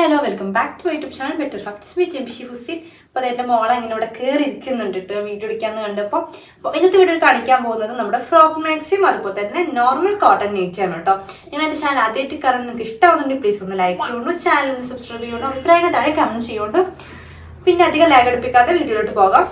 Hello welcome back to YouTube channel. Better ഹാപ്റ്റ്സ് with Jamshi Hussain അപ്പോൾ അതെന്റെ മോളെ അങ്ങനെ ഇവിടെ കയറി ഇരിക്കുന്നുണ്ട് കേട്ടോ വീഡിയോ എടുക്കാന്ന് കണ്ടപ്പോൾ. അപ്പോൾ ഇന്നത്തെ വീഡിയോ കാണിക്കാൻ പോകുന്നത് നമ്മുടെ ഫ്രോക്ക് മാക്സിയും അതുപോലെ തന്നെ നോർമൽ കോട്ടൺ നെറ്റ് ആണ് കേട്ടോ. ഞാൻ എന്റെ ചാനൽ ആദ്യമായിട്ട് കാരണം നിങ്ങൾക്ക് ഇഷ്ടമാകുന്നുണ്ടെങ്കിൽ പ്ലീസ് ഒന്ന് ലൈക്ക് ചെയ്യുള്ളൂ ചാനൽ സബ്സ്ക്രൈബ് ചെയ്യുള്ളൂ അഭിപ്രായം താഴെ കമന്റ് ചെയ്യുള്ളൂ പിന്നെ അധികം ലാഗ് എടുപ്പിക്കാതെ വീഡിയോയിലോട്ട് പോകാം.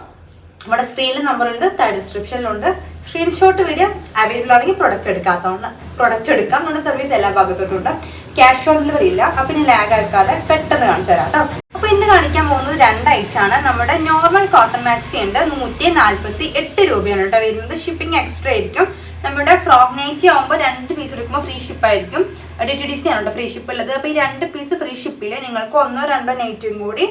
നമ്മുടെ സ്ക്രീനിൽ നമ്പർ ഉണ്ട് താഴെ ഡിസ്ക്രിപ്ഷനിലുണ്ട് സ്ക്രീൻഷോട്ട് വീഡിയോ അവൈലബിൾ ആണെങ്കിൽ പ്രൊഡക്റ്റ് എടുക്കാത്തതുകൊണ്ട് പ്രൊഡക്റ്റ് എടുക്കാം നമ്മുടെ സർവീസ് എല്ലാ ഭാഗത്തോട്ടും ഉണ്ട്. ക്യാഷ് ഓൺ ഡെലിവറി ഇല്ല. അപ്പം ഇനി ലാഗ് ആക്കാതെ പെട്ടെന്ന് കാണിച്ചു തരാം കേട്ടോ അപ്പൊ ഇന്ന് കാണിക്കാൻ പോകുന്നത് രണ്ട് ഐറ്റം ആണ്. നമ്മുടെ നോർമൽ കോട്ടൺ മാക്സി ഉണ്ട്. നൂറ്റി നാല്പത്തി എട്ട് രൂപയാണ് കേട്ടോ വരുന്നത്. ഷിപ്പിംഗ് എക്സ്ട്രാ ആയിരിക്കും. നമ്മുടെ ഫ്രോക്ക് നൈറ്റി ആകുമ്പോൾ രണ്ട് പീസ് എടുക്കുമ്പോൾ ഫ്രീ ഷിപ്പ് ആയിരിക്കും. ഡി ടി ഡി സി ആണ് കേട്ടോ ഫ്രീ ഷിപ്പ് ഉള്ളത്. അപ്പോൾ ഈ രണ്ട് പീസ് ഫ്രീ ഷിപ്പിൽ നിങ്ങൾക്ക് ഒന്നോ രണ്ടോ നൈറ്റും കൂടി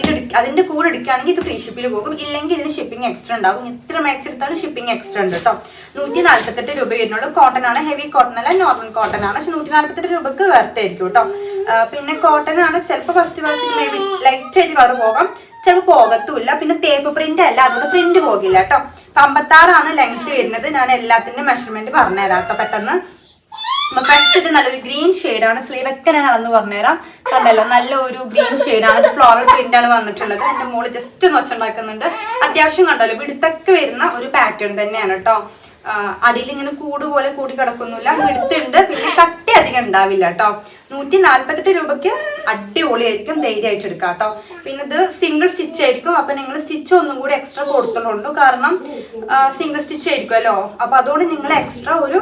ഇത് അതിന്റെ കൂടെ എടുക്കുകയാണെങ്കിൽ ഇത് ഫ്രീ ഷിപ്പിൽ പോകും. ഇല്ലെങ്കിൽ ഇതിന് ഷിപ്പിംഗ് എക്സ്ട്രാ ഉണ്ടാവും എത്ര മാക്സ് എടുത്താലും ഷിപ്പിംഗ് എക്സ്ട്രാ ഉണ്ട് കേട്ടോ നൂറ്റി നാൽപ്പത്തെട്ട് രൂപ വരുന്നുള്ളൂ. കോട്ടൺ ആണ്. ഹെവി കോട്ടൺ അല്ല നോർമൽ കോട്ടൺ ആണ്. പക്ഷെ നൂറ്റി നാൽപ്പത്തെട്ട് രൂപക്ക് വേർത്തായിരിക്കും കേട്ടോ പിന്നെ കോട്ടൺ ആണ്. ചിലപ്പോൾ ഫസ്റ്റ് വാഷിൽ മേ ബി ലൈറ്റ് ആയിട്ട് കളർ പോകാം. ചിലപ്പോൾ പോകത്തുമില്ല. പിന്നെ തേപ്പ് പ്രിന്റ് അല്ല. അതുകൊണ്ട് പ്രിന്റ് പോകില്ല കേട്ടോ അമ്പത്താറാണ് ലെങ്ത് വരുന്നത്. ഞാൻ എല്ലാത്തിന്റെ മെഷർമെന്റ് പറഞ്ഞുതരാം കേട്ടോ പെട്ടെന്ന്. ഫസ്റ്റ് ഇത് നല്ലൊരു ഗ്രീൻ ആണ്. സ്ലീവ് ഒക്കെ ഞാൻ അളന്ന് പറഞ്ഞുതരാം. കണ്ടല്ലോ നല്ല ഒരു ഗ്രീൻ ആണ്. ഫ്ലോറൽ പ്രിന്റ് ആണ് വന്നിട്ടുള്ളത്. എന്റെ മോൾ ജസ്റ്റ് ഒന്ന് വെച്ചുണ്ടാക്കുന്നുണ്ട് അത്യാവശ്യം കണ്ടല്ലോ വിടുത്തൊക്കെ വരുന്ന ഒരു പാറ്റേൺ തന്നെയാണ് കേട്ടോ അടിയിൽ ഇങ്ങനെ കൂട് പോലെ കൂടി കിടക്കുന്നില്ല. വിടുത്തുണ്ട്. പിന്നെ കട്ടി അധികം ഉണ്ടാവില്ല കേട്ടോ നൂറ്റി നാല്പത്തെട്ട് രൂപയ്ക്ക് അടിപൊളിയായിരിക്കും. ധൈര്യമായിട്ട് എടുക്കാം കേട്ടോ പിന്നെ ഇത് സിംഗിൾ സ്റ്റിച്ച് ആയിരിക്കും. അപ്പൊ നിങ്ങൾ സ്റ്റിച്ച് ഒന്നും കൂടി എക്സ്ട്രാ കൊടുത്തിട്ടുണ്ടോ കാരണം സിംഗിൾ സ്റ്റിച്ച് ആയിരിക്കുമല്ലോ. അപ്പൊ അതുകൊണ്ട് നിങ്ങൾ എക്സ്ട്രാ ഒരു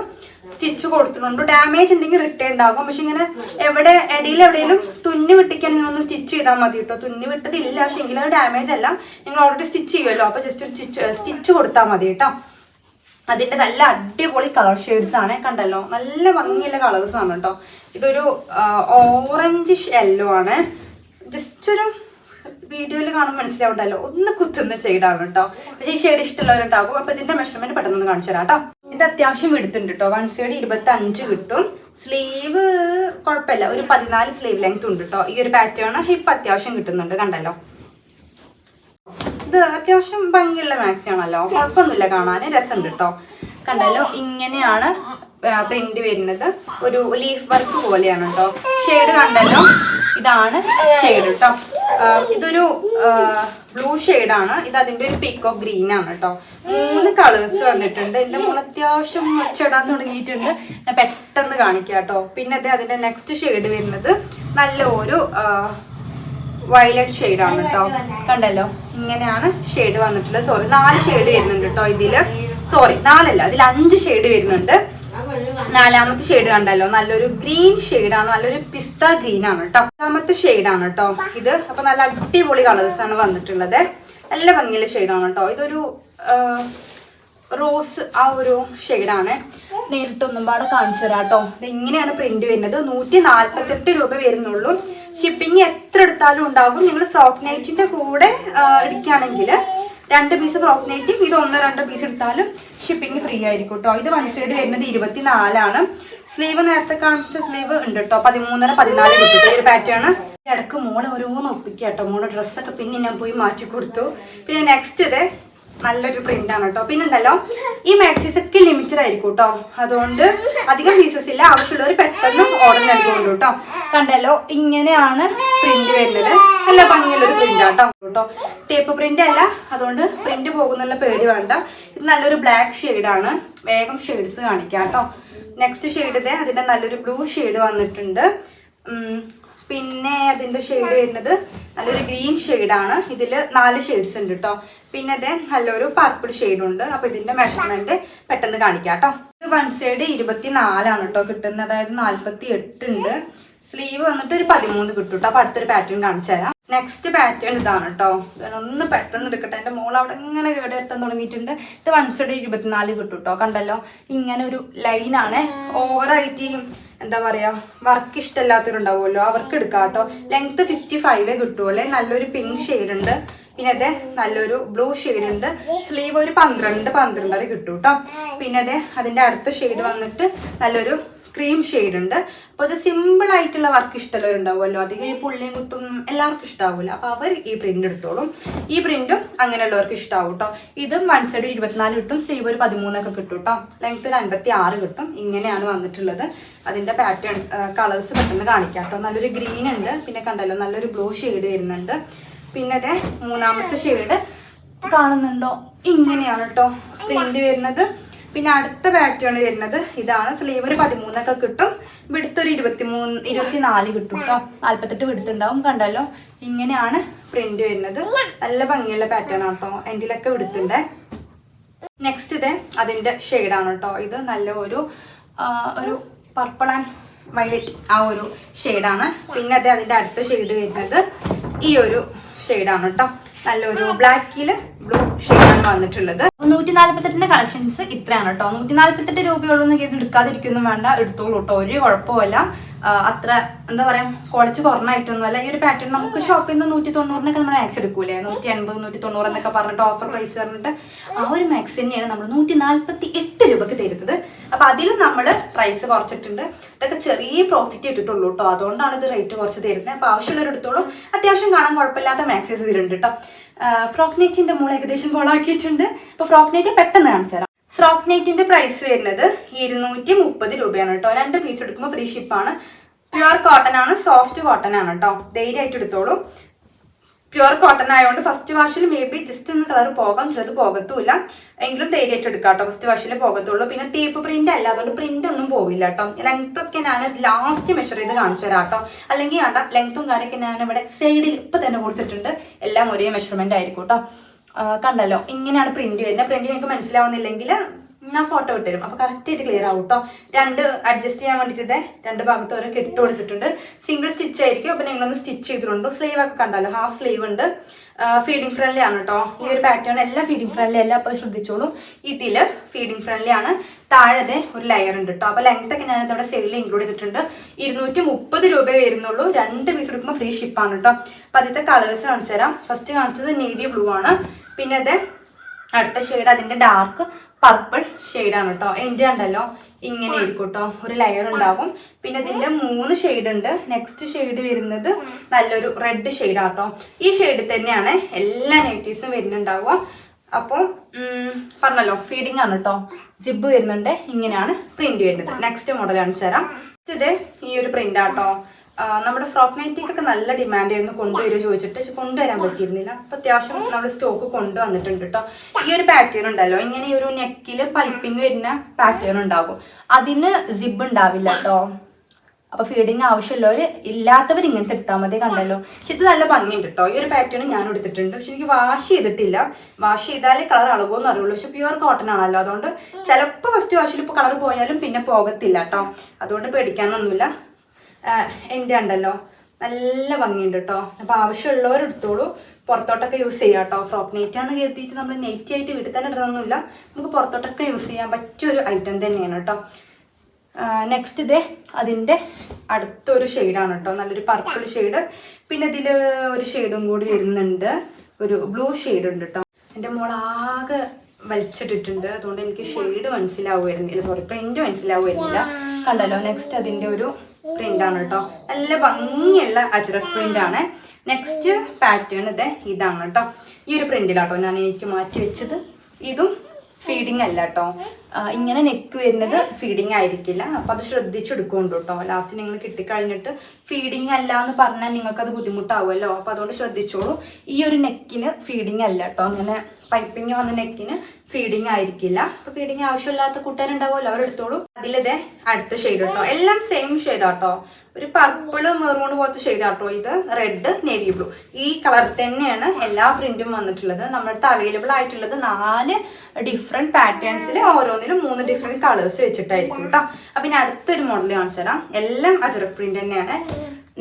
സ്റ്റിച്ച് കൊടുത്തിട്ടുണ്ട്. ഡാമേജ് ഉണ്ടെങ്കിൽ റിട്ടേൺ ഉണ്ടാകും പക്ഷെ ഇങ്ങനെ എവിടെ ഇടയിൽ എവിടെയെങ്കിലും തുന്നി വിട്ടിക്കാണെങ്കിൽ ഒന്ന് സ്റ്റിച്ച് ചെയ്താൽ മതി കേട്ടോ തുന്നി വിട്ടതില്ല പക്ഷെ എങ്കിലും ഡാമേജ് അല്ല. നിങ്ങൾ ഓൾറെഡി സ്റ്റിച്ച് ചെയ്യുമല്ലോ അപ്പൊ ജസ്റ്റ് സ്റ്റിച്ച് സ്റ്റിച്ച് കൊടുത്താൽ മതി കേട്ടോ അതിന്റെ നല്ല അടിപൊളി കളർ ഷെയ്ഡ്സ് ആണ്. കണ്ടല്ലോ? നല്ല ഭംഗിയുള്ള കളേഴ്സ് ആണ് കേട്ടോ ഇതൊരു ഓറഞ്ച് യെല്ലോ ആണ്. ജസ്റ്റ് ഒരു വീഡിയോയിൽ കാണുമ്പോൾ മനസ്സിലാവുണ്ടല്ലോ. ഒന്ന് കുത്തുന്ന ഷെയ്ഡാണ് കേട്ടോ പക്ഷേ ഈ ഷെയ്ഡ് ഇഷ്ടമുള്ളവരുണ്ടാകും. അപ്പൊ ഇതിന്റെ മെഷർമെന്റ് പെട്ടെന്ന് കാണിച്ചു തരാം കേട്ടോ ഇത് അത്യാവശ്യം എടുത്തുണ്ട് കേട്ടോ വൺ സൈഡ് ഇരുപത്തി അഞ്ച് കിട്ടും. സ്ലീവ് കുഴപ്പമില്ല. ഒരു പതിനാല് സ്ലീവ് ലെങ്ത് ഉണ്ട് കേട്ടോ ഈ ഒരു പാറ്റേൺ ഹിപ്പ് അത്യാവശ്യം കിട്ടുന്നുണ്ട് കണ്ടല്ലോ. ഇത് അത്യാവശ്യം ഭംഗിയുള്ള മാക്സി ആണല്ലോ. കുഴപ്പമൊന്നുമില്ല കാണാൻ. രസമുണ്ട് കേട്ടോ കണ്ടല്ലോ ഇങ്ങനെയാണ് പ്രിന്റ് വരുന്നത് ഒരു ലീഫ് വർക്ക് പോലെയാണ് കേട്ടോ ഷെയ്ഡ് കണ്ടല്ലോ. ഇതാണ് ഷെയ്ഡ് കേട്ടോ ഇതൊരു ബ്ലൂ ആണ്. ഇത് അതിന്റെ ഒരു പിക്ക് ഗ്രീൻ ആണ് കേട്ടോ മൂന്ന് കളേഴ്സ് വന്നിട്ടുണ്ട്. എന്റെ മോൾ അത്യാവശ്യം ഒച്ചയിടാൻ തുടങ്ങിയിട്ടുണ്ട്. ഞാൻ പെട്ടെന്ന് കാണിക്കാം കേട്ടോ പിന്നെ അത് അതിന്റെ നെക്സ്റ്റ് ഷെയ്ഡ് വരുന്നത് നല്ല ഒരു വയലറ്റ് ഷെയ്ഡ് ആണ് കേട്ടോ കണ്ടല്ലോ? ഇങ്ങനെയാണ് ഷെയ്ഡ് വന്നിട്ടുള്ളത്. സോറി നാല് ഷെയ്ഡ് വരുന്നുണ്ട് കേട്ടോ ഇതിൽ. സോറി നാലല്ല ഇതിൽ അഞ്ച് ഷെയ്ഡ് വരുന്നുണ്ട്. നാലാമത്തെ ഷെയ്ഡ് കണ്ടല്ലോ. നല്ലൊരു ഗ്രീൻ ആണ്. നല്ലൊരു പിസ്ത ഗ്രീൻ ആണ് കേട്ടോ അഞ്ചാമത്തെ ആണ് കേട്ടോ ഇത് അപ്പൊ നല്ല അടിപൊളി കളേഴ്സ് ആണ് വന്നിട്ടുള്ളത്. നല്ല ഭംഗിയുള്ള ആണ് കേട്ടോ ഇതൊരു റോസ് ആ ഒരു ഷെയ്ഡാണ് നേരിട്ടൊന്നും പാടെ കാണിച്ചു തരാം കേട്ടോ ഇങ്ങനെയാണ് പ്രിന്റ് വരുന്നത്. നൂറ്റി നാല്പത്തെട്ട് രൂപ വരുന്നുള്ളൂ. ഷിപ്പിംഗ് എത്ര എടുത്താലും ഉണ്ടാകും. നിങ്ങൾ ഫ്രോക്ക് നൈറ്റിന്റെ കൂടെ എടുക്കുകയാണെങ്കിൽ രണ്ട് പീസ് ഫ്രോക്ക് നൈറ്റും ഇത് ഒന്നോ രണ്ടോ പീസ് എടുത്താലും ഷിപ്പിംഗ് ഫ്രീ ആയിരിക്കും കേട്ടോ ഇത് വൺ സൈഡ് വരുന്നത് ഇരുപത്തിനാലാണ്. സ്ലീവ് നേരത്തെ കാണിച്ച സ്ലീവ് ഉണ്ട് കേട്ടോ പതിമൂന്നര പതിനാല് ഈ ഒരു പാറ്റേൺ ഇടയ്ക്ക് മോളെ ഓരോന്ന് ഒപ്പിക്കുക കേട്ടോ മോളെ ഡ്രസ്സൊക്കെ പിന്നെ ഞാൻ പോയി മാറ്റി കൊടുത്തു. പിന്നെ നെക്സ്റ്റ് ഇത് നല്ലൊരു പ്രിന്റ് ആണ് കേട്ടോ പിന്നെ ഉണ്ടല്ലോ ഈ മാക്സീസ് ഒക്കെ ലിമിറ്റഡ് ആയിരിക്കും കേട്ടോ അതുകൊണ്ട് അധികം പീസസ് ഇല്ല. ആവശ്യമുള്ളവർ പെട്ടെന്ന് ഓർഡർ നൽകുന്നുണ്ട് കേട്ടോ കണ്ടല്ലോ ഇങ്ങനെയാണ് പ്രിന്റ് വരുന്നത്. നല്ല ഭംഗിയുള്ളൊരു പ്രിന്റ് ആട്ടോ. കേട്ടോ തേപ്പ് പ്രിന്റ് അല്ല അതുകൊണ്ട് പ്രിന്റ് പോകുന്നുള്ള പേടി വേണ്ട. ഇത് നല്ലൊരു ബ്ലാക്ക് ആണ്. വേഗം ഷെയ്ഡ്സ് കാണിക്കാം കേട്ടോ നെക്സ്റ്റ് ഷെയ്ഡ് ഇതേ നല്ലൊരു ബ്ലൂ ഷെയ്ഡ് വന്നിട്ടുണ്ട്. പിന്നെ അതിന്റെ ഷെയ്ഡ് വരുന്നത് നല്ലൊരു ഗ്രീൻ ആണ്. ഇതിൽ നാല് ഷെയ്ഡ്സ് ഉണ്ട് കേട്ടോ പിന്നെ അതെ നല്ലൊരു പർപ്പിൾ ഷെയ്ഡ് ഉണ്ട്. അപ്പൊ ഇതിന്റെ മെഷർമെന്റ് പെട്ടെന്ന് കാണിക്കാം കേട്ടോ ഇത് വൺ സൈഡ് ഇരുപത്തിനാലാണ് കേട്ടോ കിട്ടുന്നത്. അതായത് നാല്പത്തി എട്ട് ഉണ്ട്. സ്ലീവ് വന്നിട്ട് ഒരു പതിമൂന്ന് കിട്ടും കേട്ടോ അപ്പൊ അടുത്തൊരു പാറ്റേൺ കാണിച്ചു തരാം. നെക്സ്റ്റ് പാറ്റേൺ ഇതാണ് കേട്ടോ ഒന്ന് പെട്ടെന്ന് എടുക്കട്ടെ. എന്റെ മോൾ അവിടെ ഇങ്ങനെ കേട് എത്താൻ തുടങ്ങിയിട്ടുണ്ട്. ഇത് വൺ സൈഡ് ഇരുപത്തിനാല് കിട്ടും കേട്ടോ കണ്ടല്ലോ? ഇങ്ങനെ ഒരു ലൈനാണ് ഓവറായിട്ട് എന്താ പറയുക വർക്ക് ഇഷ്ടമല്ലാത്തവരുണ്ടാവുമല്ലോ. അവർക്ക് എടുക്കാം കേട്ടോ ലെങ്ത് ഫിഫ്റ്റി ഫൈവേ കിട്ടുമല്ലേ നല്ലൊരു പിങ്ക് ഷെയ്ഡ് ഉണ്ട്. പിന്നെ അതെ നല്ലൊരു ബ്ലൂ ഷെയ്ഡ് ഉണ്ട്. സ്ലീവ് ഒരു പന്ത്രണ്ട് പന്ത്രണ്ടര കിട്ടും കേട്ടോ പിന്നെ അതെ അതിന്റെ അടുത്ത ഷെയ്ഡ് വന്നിട്ട് നല്ലൊരു ക്രീം ഷെയ്ഡ് ഉണ്ട്. അപ്പോൾ അത് സിമ്പിൾ ആയിട്ടുള്ള വർക്ക് ഇഷ്ടമുള്ളവരുണ്ടാവുമല്ലോ. അധികം ഈ പുള്ളിയും കുത്തും എല്ലാവർക്കും ഇഷ്ടാവില്ല അപ്പോൾ അവർ ഈ പ്രിന്റ് എടുത്തോളും. ഈ പ്രിന്റും അങ്ങനെയുള്ളവർക്ക് ഇഷ്ടാവും കേട്ടോ ഇത് വൺ സൈഡ് ഇരുപത്തിനാല് കിട്ടും സ്ലീവ് ഒരു പതിമൂന്നൊക്കെ കിട്ടും കേട്ടോ ലെങ്ത് ഒരു അൻപത്തി ആറ് കിട്ടും. ഇങ്ങനെയാണ് വന്നിട്ടുള്ളത്. അതിന്റെ പാറ്റേൺ കളേഴ്സ് പെട്ടെന്ന് കാണിക്കാം കേട്ടോ നല്ലൊരു ഗ്രീൻ ഉണ്ട്. പിന്നെ കണ്ടല്ലോ നല്ലൊരു ബ്ലൂ ഷെയ്ഡ് വരുന്നുണ്ട്. പിന്നെ മൂന്നാമത്തെ ഷെയ്ഡ് കാണുന്നുണ്ടോ? ഇങ്ങനെയാണ് കേട്ടോ പ്രിന്റ് വരുന്നത്. പിന്നെ അടുത്ത പാറ്റേൺ വരുന്നത്. ഇതാണ് സ്ലീവ് ഒരു പതിമൂന്നൊക്കെ കിട്ടും. വിടുത്തൊരു ഇരുപത്തി മൂന്ന് ഇരുപത്തിനാല് കിട്ടും കേട്ടോ നാല്പത്തെട്ട് വിടുത്തുണ്ടാവും കണ്ടല്ലോ? ഇങ്ങനെയാണ് പ്രിന്റ് വരുന്നത്. നല്ല ഭംഗിയുള്ള പാറ്റേൺ ആണ് കേട്ടോ എന്റെലൊക്കെ വിടുത്തുണ്ടേ. നെക്സ്റ്റ് ഇത് അതിന്റെ ഷെയ്ഡാണ് കേട്ടോ ഇത് നല്ല ഒരു ഒരു പർപ്പിൾ ആൻഡ് വൈലറ്റ് ആ ഒരു ഷെയ്ഡാണ് പിന്നെ അത് അതിന്റെ അടുത്ത ഷെയ്ഡ് വരുന്നത് ഈ ഒരു ഷെയ്ഡാണ് കേട്ടോ നല്ലൊരു ബ്ലാക്കിൽ ബ്ലൂ ഷെയ്ഡാണ് വന്നിട്ടുള്ളത്. നൂറ്റി നാല്പത്തെട്ടിന്റെ കളക്ഷൻസ് ഇത്രയാണ് കേട്ടോ നൂറ്റി നാല്പത്തെട്ട് രൂപയുള്ളൂ എന്ന് എടുക്കാതിരിക്കൊന്നും വേണ്ട. എടുത്തോളൂ കേട്ടോ ഒരു കുഴപ്പമില്ല അത്ര എന്താ പറയാ ക്വാളിറ്റി കുറഞ്ഞായിട്ടൊന്നുമല്ല ഈ ഒരു പാറ്റേൺ നമുക്ക് ഷോപ്പിൽ നിന്ന് നൂറ്റി തൊണ്ണൂറിനൊക്കെ നമ്മൾ മാക്സ് എടുക്കൂലേ? നൂറ്റി എൺപത് നൂറ്റി തൊണ്ണൂറ് എന്നൊക്കെ പറഞ്ഞിട്ട് ഓഫർ പ്രൈസ് പറഞ്ഞിട്ട് ആ ഒരു മാക്സ് തന്നെയാണ് നമ്മൾ നൂറ്റി നാല്പത്തി എട്ട് രൂപക്ക് തരുന്നത്. അപ്പൊ അതിലും നമ്മൾ പ്രൈസ് കുറച്ചിട്ടുണ്ട്. ഇതൊക്കെ ചെറിയ പ്രോഫിറ്റ് ഇട്ടിട്ടുള്ളൂ കേട്ടോ അതുകൊണ്ടാണ് ഇത് റേറ്റ് കുറച്ച് തരുന്നത്. അപ്പൊ ആവശ്യമുള്ളവർ എടുത്തോളും. അത്യാവശ്യം കാണാൻ കുഴപ്പമില്ലാത്ത മാക്സസ് ഇതിലുണ്ട് കേട്ടോ ഫ്രോക്ക് നെറ്റിന്റെ മോൾ ഏകദേശം കോളാക്കിയിട്ടുണ്ട് അപ്പൊ ഫ്രോക്ക് നെറ്റ് പെട്ടെന്ന് കാണിച്ചു ഫ്രോക്ക് നെറ്റിന്റെ പ്രൈസ് വരുന്നത് ഇരുന്നൂറ്റി മുപ്പത് രൂപയാണ് കേട്ടോ. രണ്ട് പീസ് എടുക്കുമ്പോൾ ഫ്രീ ഷിപ്പാണ് പ്യുവർ കോട്ടൺ ആണ് സോഫ്റ്റ് കോട്ടൺ ആണ് കേട്ടോ. ധൈര്യമായിട്ട് എടുത്തോളൂ. പ്യുവർ കോട്ടൺ ആയതുകൊണ്ട് ഫസ്റ്റ് വാഷിൽ മേ ബി ജസ്റ്റ് ഒന്ന് കളർ പോകാം. ചിലത് പോകത്തുമില്ല. എങ്കിലും ധൈര്യമായിട്ട് എടുക്കാം കേട്ടോ. ഫസ്റ്റ് വാഷിൽ പോകത്തുള്ളൂ. പിന്നെ തേപ്പ് പ്രിന്റ് അല്ല. അതുകൊണ്ട് പ്രിന്റ് ഒന്നും പോവില്ല കേട്ടോ. ലെങ്ത് ഒക്കെ ഞാൻ ലാസ്റ്റ് മെഷർ ചെയ്ത് കാണിച്ചു തരാം കേട്ടോ. അല്ലെങ്കിൽ വേണ്ട ലെങ്ത്തും കാര്യമൊക്കെ ഞാൻ ഇവിടെ സൈഡിൽ ഇപ്പൊ തന്നെ കൊടുത്തിട്ടുണ്ട്. എല്ലാം ഒരേ മെഷർമെന്റ് ആയിരിക്കും കേട്ടോ. കണ്ടല്ലോ. ഇങ്ങനെയാണ് പ്രിന്റ് വരുന്നത് പ്രിന്റ് നിങ്ങൾക്ക് മനസ്സിലാവുന്നില്ലെങ്കിൽ ഞാൻ ഫോട്ടോ ഇട്ടുതരും അപ്പോൾ കറക്റ്റ് ആയിട്ട് ക്ലിയർ ആവും കേട്ടോ രണ്ട് അഡ്ജസ്റ്റ് ചെയ്യാൻ വേണ്ടിയിട്ടേ രണ്ട് ഭാഗത്ത് ഓരോ കെട്ട് കൊടുത്തിട്ടുണ്ട്. സിംഗിൾ സ്റ്റിച്ച് ആയിരിക്കും. അപ്പൊ നിങ്ങളൊന്ന് സ്റ്റിച്ച് ചെയ്തിട്ടുണ്ട്. സ്ലീവ് ഒക്കെ കണ്ടല്ലോ. ഹാഫ് സ്ലീവ് ഉണ്ട്. ഫീഡിങ് ഫ്രണ്ട്ലി ആണ് കേട്ടോ ഈ ഒരു പാറ്റേൺ എല്ലാം ഫീഡിങ് ഫ്രണ്ട്ലി അല്ല. അപ്പോൾ ശ്രദ്ധിച്ചോളൂ. ഇതിൽ ഫീഡിങ് ഫ്രണ്ട്ലി ആണ്. താഴത്തെ ഒരു ലെയർ ഉണ്ട് കേട്ടോ അപ്പോൾ ലെങ്ത് ഒക്കെ ഞാൻ ഇവിടെ സെയിലിൽ ഇൻക്ലൂഡ് ചെയ്തിട്ടുണ്ട്. ഇരുന്നൂറ്റി മുപ്പത് രൂപ വരുന്നുള്ളൂ. രണ്ട് പീസ് എടുക്കുമ്പോൾ ഫ്രീ ഷിപ്പാണ് കേട്ടോ അപ്പൊ ആദ്യത്തെ കളേഴ്സ് കാണിച്ചു തരാം ഫസ്റ്റ് കാണിച്ചത് നേവി ബ്ലൂ ആണ്. പിന്നെ അത് അടുത്ത ഷെയ്ഡ് അതിന്റെ ഡാർക്ക് പർപ്പിൾ ആണ് കേട്ടോ എന്റെ ഉണ്ടല്ലോ ഇങ്ങനെ ആയിരിക്കും കേട്ടോ ഒരു ലെയർ ഉണ്ടാകും. പിന്നെ ഇതിന്റെ മൂന്ന് ഷെയ്ഡ് ഉണ്ട്. നെക്സ്റ്റ് ഷെയ്ഡ് വരുന്നത് നല്ലൊരു റെഡ് ഷെയ്ഡ് കേട്ടോ ഈ ഷെയ്ഡിൽ തന്നെയാണ് എല്ലാ നൈറ്റീസും വരുന്നുണ്ടാവുക. അപ്പോൾ പറഞ്ഞല്ലോ ഫീഡിംഗ് ആണ് കേട്ടോ സിബ് വരുന്നുണ്ട്. ഇങ്ങനെയാണ് പ്രിന്റ് വരുന്നത്. നെക്സ്റ്റ് മോഡൽ കാണിച്ചു തരാം. ഇത് ഈ ഒരു പ്രിന്റ് ആട്ടോ നമ്മുടെ ഫ്രോക്ക് നൈറ്റിക്കൊക്കെ നല്ല ഡിമാൻഡ് ആയിരുന്നു കൊണ്ടുവരുമോ ചോദിച്ചിട്ട് പക്ഷെ കൊണ്ടുവരാൻ പറ്റിയിരുന്നില്ല. അപ്പൊ അത്യാവശ്യം നമ്മൾ സ്റ്റോക്ക് കൊണ്ടുവന്നിട്ടുണ്ട് കേട്ടോ ഈ ഒരു പാറ്റേൺ ഉണ്ടല്ലോ. ഇങ്ങനെ ഒരു നെക്കിൽ പൈപ്പിംഗ് വരുന്ന പാറ്റേൺ ഉണ്ടാകും. അതിന് സിബ് ഉണ്ടാവില്ല കേട്ടോ അപ്പൊ ഫീഡിങ് ആവശ്യമുള്ളവർ ഇല്ലാത്തവർ ഇങ്ങനത്തെ എടുത്താൽ മതി കണ്ടല്ലോ. പക്ഷെ ഇത് നല്ല ഭംഗിയുണ്ട് കേട്ടോ ഈ ഒരു പാറ്റേൺ ഞാൻ എടുത്തിട്ടുണ്ട്. പക്ഷെ എനിക്ക് വാഷ് ചെയ്തിട്ടില്ല. വാഷ് ചെയ്താലേ കളർ അളകുമെന്ന് അറിയുള്ളൂ. പക്ഷെ പ്യുവർ കോട്ടൺ ആണല്ലോ. അതുകൊണ്ട് ചിലപ്പോൾ ഫസ്റ്റ് വാഷിൽ ഇപ്പോൾ കളർ പോയാലും പിന്നെ പോകത്തില്ല കേട്ടോ അതുകൊണ്ട് പേടിക്കാനൊന്നുമില്ല. എന്റെ ഉണ്ടല്ലോ. നല്ല ഭംഗിയുണ്ട് കേട്ടോ അപ്പോൾ ആവശ്യമുള്ളവർ എടുത്തോളൂ. പുറത്തോട്ടൊക്കെ യൂസ് ചെയ്യാം കേട്ടോ ഫ്രോക്ക് നെറ്റാന്ന് കരുതിയിട്ട് നമ്മൾ നെറ്റ് ആയിട്ട് വീട്ടിൽ തന്നെ ഇടണമെന്നില്ല നമുക്ക് പുറത്തോട്ടൊക്കെ യൂസ് ചെയ്യാൻ പറ്റിയൊരു ഐറ്റം തന്നെയാണ് കേട്ടോ നെക്സ്റ്റ് ഇതേ അതിന്റെ അടുത്തൊരു ഷെയ്ഡാണ് കേട്ടോ നല്ലൊരു പർപ്പിൾ ഷെയ്ഡ് പിന്നെ ഇതിൽ ഒരു ഷെയ്ഡും കൂടി വരുന്നുണ്ട്. ഒരു ബ്ലൂ ഷെയ്ഡ് ഉണ്ട് കേട്ടോ എന്റെ മോൾ ആകെ വലിച്ചിട്ടിട്ടുണ്ട്. അതുകൊണ്ട് എനിക്ക് ഷെയ്ഡ് മനസ്സിലാവുമായിരുന്നില്ല സോറി പ്രിന്റ് മനസ്സിലാവുമായിരുന്നില്ല കണ്ടല്ലോ നെക്സ്റ്റ് അതിന്റെ ഒരു പ്രിന്റ് ആണ് കേട്ടോ നല്ല ഭംഗിയുള്ള അജറക് പ്രിന്റ് ആണ്. നെക്സ്റ്റ് പാറ്റേൺ ഇത് ഇതാണ് കേട്ടോ ഈ ഒരു പ്രിന്റിലാട്ടോ ഞാൻ എനിക്ക് മാറ്റി വെച്ചത്. ഇതും ഫീഡിങ് അല്ല കേട്ടോ ഇങ്ങനെ നെക്ക് വരുന്നത് ഫീഡിങ് ആയിരിക്കില്ല. അപ്പൊ അത് ശ്രദ്ധിച്ചെടുക്കുന്നുണ്ട് കേട്ടോ ലാസ്റ്റ് നിങ്ങൾ കിട്ടിക്കഴിഞ്ഞിട്ട് ഫീഡിങ് അല്ല എന്ന് പറഞ്ഞാൽ നിങ്ങൾക്ക് അത് ബുദ്ധിമുട്ടാവുമല്ലോ. അപ്പൊ അതുകൊണ്ട് ശ്രദ്ധിച്ചോളൂ. ഈ ഒരു നെക്കിന് ഫീഡിങ് അല്ല കേട്ടോ അങ്ങനെ പൈപ്പിങ് വന്ന നെക്കിന് ഫീഡിങ് ആയിരിക്കില്ല. അപ്പൊ ഫീഡിങ് ആവശ്യമില്ലാത്ത കൂട്ടുകാരുണ്ടാവുമല്ലോ അവരെടുത്തോളൂ. അതിലിത് അടുത്ത ഷെയ്ഡ് കേട്ടോ എല്ലാം സെയിം ഷെയ്ഡ് ആട്ടോ ഒരു പർപ്പിൾ മെറൂൺ പോലത്തെ ഷെയ്ഡ് ആട്ടോ ഇത്. റെഡ് നേവി ബ്ലൂ ഈ കളർ തന്നെയാണ് എല്ലാ പ്രിന്റും വന്നിട്ടുള്ളത്. നമ്മളടുത്ത് അവൈലബിൾ ആയിട്ടുള്ളത് നാല് ഡിഫറെന്റ് പാറ്റേൺസിൽ ഓരോന്നിലും മൂന്ന് ഡിഫറെന്റ് കളേഴ്സ് വെച്ചിട്ടായിരിക്കും കേട്ടോ അപ്പൊ ഇനി അടുത്തൊരു മോഡൽ കാണിച്ചു തരാം എല്ലാം അജറക് പ്രിന്റ് തന്നെയാണ്.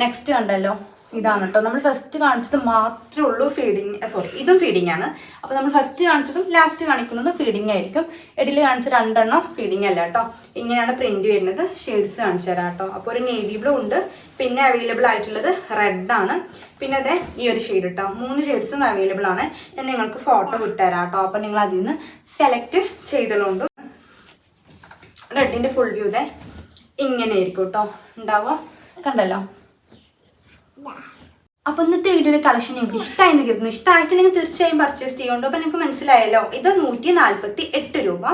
നെക്സ്റ്റ് കണ്ടല്ലോ. ഇതാണ് കേട്ടോ നമ്മൾ ഫസ്റ്റ് കാണിച്ചത് മാത്രമേ ഉള്ളൂ ഫീഡിങ് സോറി ഇതും ഫീഡിംഗ് ആണ്. അപ്പോൾ നമ്മൾ ഫസ്റ്റ് കാണിച്ചതും ലാസ്റ്റ് കാണിക്കുന്നതും ഫീഡിംഗ് ആയിരിക്കും. ഇടയിൽ കാണിച്ച രണ്ടെണ്ണം ഫീഡിംഗ് അല്ല കേട്ടോ ഇങ്ങനെയാണ് പ്രിന്റ് വരുന്നത്. ഷെയ്ഡ്സ് കാണിച്ചു തരാം കേട്ടോ അപ്പോൾ ഒരു നേവി ബ്ലൂ ഉണ്ട്. പിന്നെ അവൈലബിൾ ആയിട്ടുള്ളത് റെഡ് ആണ്. പിന്നെ അതെ ഈ ഒരു ഷെയ്ഡ് കേട്ടോ മൂന്ന് ഷെയ്ഡ്സും അവൈലബിൾ ആണ്. ഞാൻ നിങ്ങൾക്ക് ഫോട്ടോ വിട്ടുതരാം കേട്ടോ അപ്പോൾ നിങ്ങൾ അതിൽ നിന്ന് സെലക്ട് ചെയ്തതുകൊണ്ട് റെഡിന്റെ ഫുൾ വ്യൂ ഇതേ ഇങ്ങനെ ആയിരിക്കും കേട്ടോ ഉണ്ടാവുക. കണ്ടല്ലോ? അപ്പൊ ഇന്നത്തെ വീഡിയോയിലെ കളക്ഷൻ നിങ്ങൾക്ക് ഇഷ്ടമായെന്ന് കരുതുന്നു. ഇഷ്ടമായിട്ടുണ്ടെങ്കിൽ തീർച്ചയായും പർച്ചേസ് ചെയ്യുന്നുണ്ടോ. അപ്പൊ നിങ്ങൾക്ക് മനസ്സിലായല്ലോ ഇത് നൂറ്റി നാല്പത്തി എട്ട് രൂപ.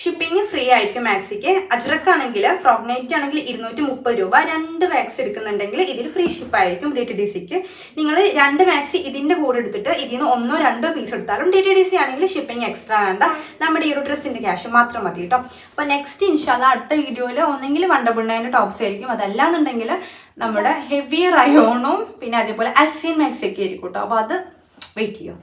ഷിപ്പിംഗ് ഫ്രീ ആയിരിക്കും മാക്സിക്ക്. അജ്രക്കാണെങ്കിൽ ഫ്രോക്ക് നൈറ്റ് ആണെങ്കിൽ ഇരുന്നൂറ്റി മുപ്പത് രൂപ. രണ്ട് മാക്സ് എടുക്കുന്നുണ്ടെങ്കിൽ ഇതിൽ ഫ്രീ ഷിപ്പ് ആയിരിക്കും ഡി ടി ഡി സിക്ക് നിങ്ങൾ രണ്ട് മാക്സ് ഇതിന്റെ കൂടെ എടുത്തിട്ട് ഇതിൽ നിന്ന് ഒന്നോ രണ്ടോ പീസ് എടുത്താലും ഡി ടി ഡി സി ആണെങ്കിൽ ഷിപ്പിംഗ് എക്സ്ട്രാ വേണ്ട. നമ്മുടെ ഈ ഒരു ഡ്രസ്സിന്റെ ക്യാഷ് മാത്രം മതി കേട്ടോ അപ്പൊ നെക്സ്റ്റ് ഇൻഷാല്ല അടുത്ത വീഡിയോയിൽ ഒന്നെങ്കിൽ വണ്ടബിൾ ടോപ്സ് ആയിരിക്കും. അതല്ലാന്നുണ്ടെങ്കിൽ നമ്മുടെ ഹെവി റയോണും പിന്നെ അതേപോലെ അൽഫിൻ മാക്സി ഒക്കെ ആയിരിക്കും കേട്ടോ അപ്പൊ അത് വെയിറ്റ് ചെയ്യും?